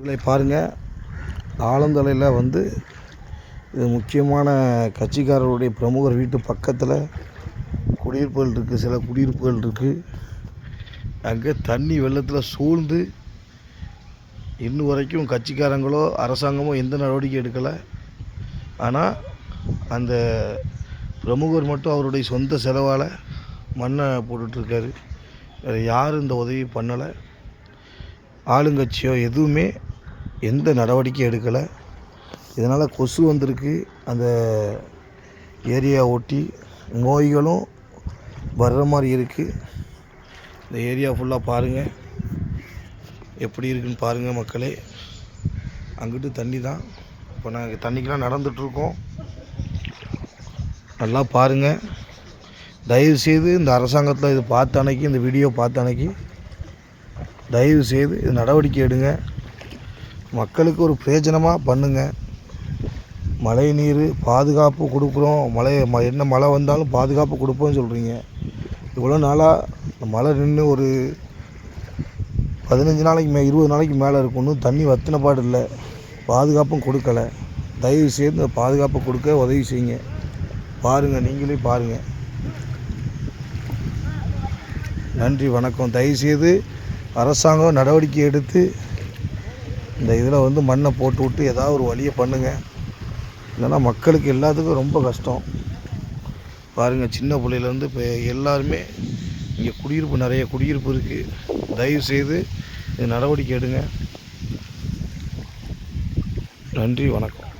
இதில் பாருங்கள் ஆலந்தலையில் வந்து இது முக்கியமான கட்சிக்காரருடைய பிரமுகர் வீட்டு பக்கத்தில் குடியிருப்புகள் இருக்குது சில குடியிருப்புகள் இருக்குது அங்கே தண்ணி வெள்ளத்தில் சூழ்ந்து இன்னும் வரைக்கும் கட்சிக்காரங்களோ அரசாங்கமோ எந்த நடவடிக்கை எடுக்கலை. ஆனால் அந்த பிரமுகர் மட்டும் அவருடைய சொந்த செலவால் மண்ணை போட்டுட்ருக்காரு. வேறு யாரும் இந்த உதவி பண்ணலை. ஆளுங்கட்சியோ எதுவுமே எந்த நடவடிக்கையும் எடுக்கலை. இதனால் கொசு வந்திருக்கு. அந்த ஏரியா ஒட்டி நோய்களும் வர்ற மாதிரி இருக்குது இந்த ஏரியா ஃபுல்லாக பாருங்கள் எப்படி இருக்குன்னு பாருங்கள் மக்களே. அங்கிட்டு தண்ணி தான். இப்போ நாங்கள் தண்ணிக்கெலாம் நடந்துகிட்ருக்கோம் நல்லா பாருங்கள் தயவுசெய்து இந்த அரசாங்கத்தில் இது பார்த்த அன்னைக்கு இந்த வீடியோ பார்த்த அன்னைக்கு தயவு செய்து இது நடவடிக்கை எடுங்க. மக்களுக்கு ஒரு பிரயோஜனமாக பண்ணுங்கள் மழை நீர் பாதுகாப்பு கொடுக்குறோம். மழை ம என்ன மழை வந்தாலும் பாதுகாப்பு கொடுப்போம்னு சொல்கிறீங்க இவ்வளோ நாளாக மழை நின்று ஒரு பதினஞ்சு நாளைக்கு மே இருபது நாளைக்கு மேலே இருக்கும். ஒன்றும் தண்ணி வத்தின பாடு இல்லை. பாதுகாப்பும் கொடுக்கல. தயவு செய்து இந்த கொடுக்க உதவி செய்யுங்க. பாருங்கள் நீங்களே பாருங்கள் நன்றி வணக்கம். தயவுசெய்து அரசாங்கம் நடவடிக்கை எடுத்து இந்த இதில் வந்து மண்ணை போட்டு விட்டு ஏதாவது ஒரு வழியை பண்ணுங்கள் இல்லைன்னா மக்களுக்கு எல்லாத்துக்கும் ரொம்ப கஷ்டம். பாருங்கள் சின்ன பிள்ளையிலேருந்து இப்போ எல்லாருமே இங்கே குடியிருப்பு நிறைய குடியிருப்பு இருக்குது தயவுசெய்து இது நடவடிக்கை எடுங்க. நன்றி வணக்கம்.